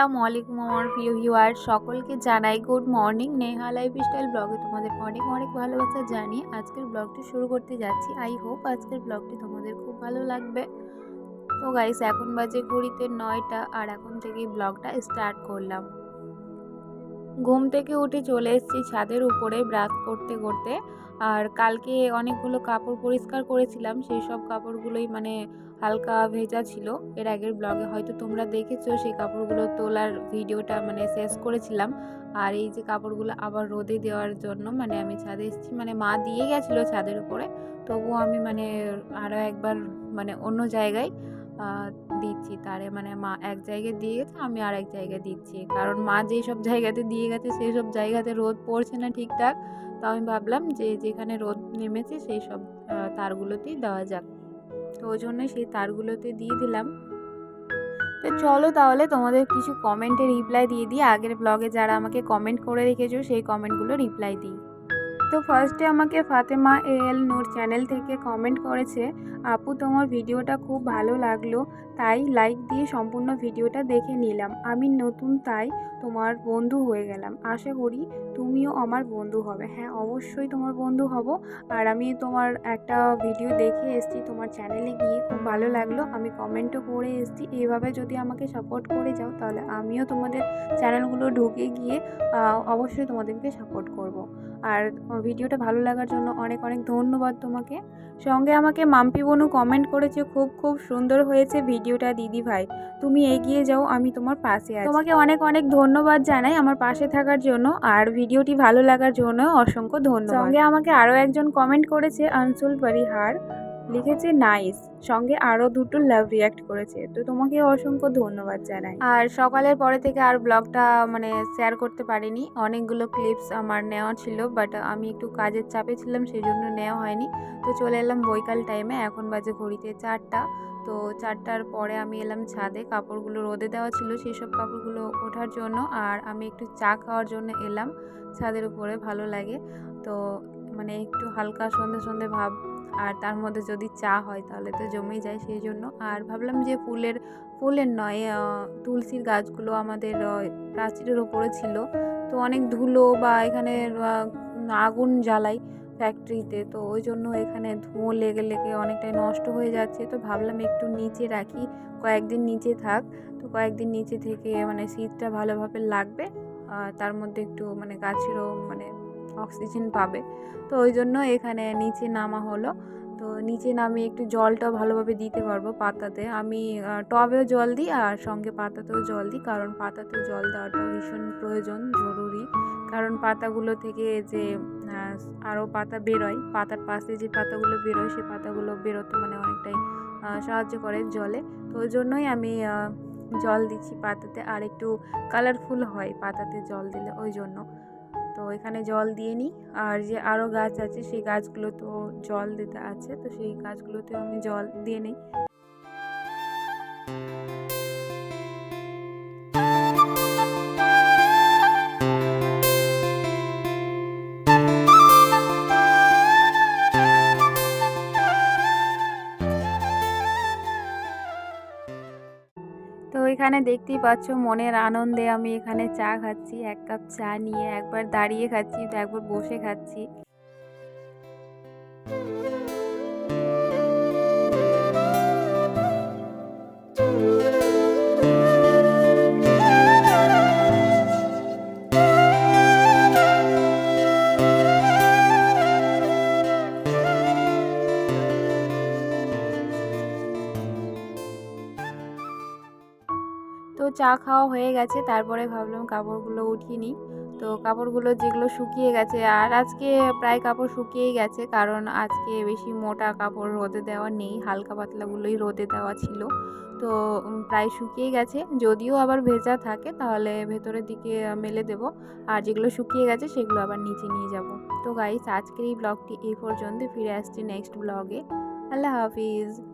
আসসালামু আলাইকুম আমার প্রিয় ভিউয়ার। সকলকে জানাই good morning. Neha life style ব্লগে তোমাদের অনেক অনেক ভালোবাসা জানি। আজকের ব্লগটি শুরু করতে যাচ্ছি। আই হোপ আজকের ব্লগটি তোমাদের খুব ভালো লাগবে। তো গাইস এখন বাজে ঘড়িতে নয়টা, আর এখন থেকেই ব্লগটা স্টার্ট করলাম। ঘুম থেকে উঠে চলে এসেছি ছাদের উপরে ব্রাশ করতে করতে। আর কালকে অনেকগুলো কাপড় পরিষ্কার করেছিলাম, সেই সব কাপড়গুলোই মানে হালকা ভেজা ছিল। এর আগের ব্লগে হয়তো তোমরা দেখেছ, সেই কাপড়গুলো তোলার ভিডিওটা মানে শেষ করেছিলাম। আর এই যে কাপড়গুলো আবার রোদে দেওয়ার জন্য মানে আমি ছাদে এসেছি মানে মা দিয়ে গেছিল ছাদের উপরে। তবুও আমি মানে আরও একবার মানে অন্য জায়গায় দিচ্ছি। তারে মানে মা এক জায়গায় দিয়ে গেছে, আমি আর এক জায়গায় দিচ্ছি। কারণ মা যেই সব জায়গাতে দিয়ে গেছে, সেই সব জায়গাতে রোদ পড়ছে না ঠিকঠাক। তো আমি ভাবলাম যে, যেখানে রোদ নেমেছে, সেই সব তারগুলোতেই দেওয়া যাক। তো ওই জন্য সেই তারগুলোতে দিয়ে দিলাম। তো চলো তাহলে তোমাদের কিছু কমেন্টে রিপ্লাই দিয়ে দিই। আগের ব্লগে যারা আমাকে কমেন্ট করে রেখেছো, সেই কমেন্টগুলো রিপ্লাই দিই। তো ফার্স্টে আমাকে Fatema A L Noor channel থেকে কমেন্ট করেছে, আপু, তোমার ভিডিওটা খুব ভালো লাগল, তাই লাইক দিয়ে সম্পূর্ণ ভিডিওটা দেখে নিলাম। আমি নতুন, তাই তোমার বন্ধু হয়ে গেলাম। আশা করি তুমিও আমার বন্ধু হবে। হ্যাঁ অবশ্যই তোমার বন্ধু হব। আর আমি তোমার একটা ভিডিও দেখে এসেছি, তোমার চ্যানেলে গিয়ে খুব ভালো লাগল। আমি কমেন্টও করে এসেছি। এইভাবে যদি আমাকে সাপোর্ট করে যাও, তাহলে আমিও তোমাদের চ্যানেলগুলো ঢুকে গিয়ে অবশ্যই তোমাদেরকে সাপোর্ট করব। আর ভিডিওটা ভালো লাগার জন্য অনেক অনেক ধন্যবাদ তোমাকে। সঙ্গে আমাকে মাম্পি বনু কমেন্ট করেছে, খুব খুব সুন্দর হয়েছে ভিডিওটা দিদি ভাই। তুমি এগিয়ে যাও, আমি তোমার পাশে আছি। তোমাকে অনেক অনেক ধন্যবাদ জানাই আমার পাশে থাকার জন্য, আর ভিডিওটি ভালো লাগার জন্য অসংখ্য ধন্যবাদ। সঙ্গে আমাকে আরও একজন কমেন্ট করেছে, আনসুল পরিহার লিখেছে, নাইস। সঙ্গে আরও দুটো লাভ রিয়াক্ট করেছে। তো তোমাকে অসংখ্য ধন্যবাদ জানাই। আর সকালের পরে থেকে আর ব্লগটা মানে শেয়ার করতে পারিনি। অনেকগুলো ক্লিপস আমার নেওয়া ছিল বাট আমি একটু কাজের চাপে ছিলাম সেই জন্য নেওয়া হয়নি। তো চলে এলাম বৈকাল টাইমে এখন বাজে ঘড়িতে চারটা। তো চারটার পরে আমি এলাম ছাদে, কাপড়গুলো রোদে দেওয়া ছিল সেই সব কাপড়গুলো ওঠার জন্য, আর আমি একটু চা খাওয়ার জন্য এলাম। ছাদের উপরে ভালো লাগে। তো মানে একটু হালকা সন্ধে সন্ধে ভাব আর তার মধ্যে যদি চা হয় তাহলে তো জমেই যায় সেই জন্য। আর ভাবলাম যে ফুলের ফুলের নয় তুলসীর গাছগুলো আমাদের প্রাচীরের ওপরে ছিল। তো অনেক ধুলো বা এখানে আগুন জ্বালাই ফ্যাক্টরিতে তো ওই জন্য এখানে ধুঁয়ো লেগে লেগে অনেকটাই নষ্ট হয়ে যাচ্ছে। তো ভাবলাম একটু নিচে রাখি। কয়েকদিন নিচে থাক। তো কয়েকদিন নিচে থেকে মানে শীতটা ভালোভাবে লাগবে। তার মধ্যে একটু মানে গাছেরও মানে অক্সিজেন পাবে। তো ওই জন্য এখানে নিচে নামা হলো। তো নিচে নামিয়ে একটু জলটা ভালোভাবে দিতে পারব পাতাতে। আমি টবেও জল দিই আর সঙ্গে পাতাতেও জল দিই। কারণ পাতাতে জল দেওয়াটা ভীষণ প্রয়োজন, জরুরি। কারণ পাতাগুলো থেকে যে আরও পাতা বেরোয়, পাতার পাশে যে পাতাগুলো বেরোয় সেই পাতাগুলো বেরোতে মানে অনেকটাই সাহায্য করে জলে। তো ওই জন্যই আমি জল দিচ্ছি পাতাতে। আর একটু কালারফুল হয় পাতাতে জল দিলে ওই জন্য। তো এখানে জল দিয়ে নিই। আর যে আরও গাছ আছে, সেই গাছগুলো তো জল দিতে আছে। তো সেই গাছগুলোতেও আমি জল দিয়ে নিই। এখানে দেখতেই পাচ্ছ মনের আনন্দে আমি এখানে চা খাচ্ছি, এক কাপ চা নিয়ে একবার দাঁড়িয়ে খাচ্ছি, একবার বসে খাচ্ছি। চা খাওয়া হয়ে গেছে, তারপরে ভাবলাম কাপড়গুলো উঠিয়ে নিই। তো কাপড়গুলো যেগুলো শুকিয়ে গেছে, আর আজকে প্রায় কাপড় শুকিয়েই গেছে, কারণ আজকে বেশি মোটা কাপড় রোদে দেওয়া নেই, হালকা পাতলাগুলোই রোদে দেওয়া ছিল। তো প্রায় শুকিয়ে গেছে। যদিও আবার ভেজা থাকে, তাহলে ভেতরের দিকে মেলে দেব। আর যেগুলো শুকিয়ে গেছে, সেগুলো আবার নিচে নিয়ে যাব। তো গাইস আজকের এই ব্লগটি এই পর্যন্ত। ফিরে আসছি নেক্সট ব্লগে আল্লাহ হাফিজ।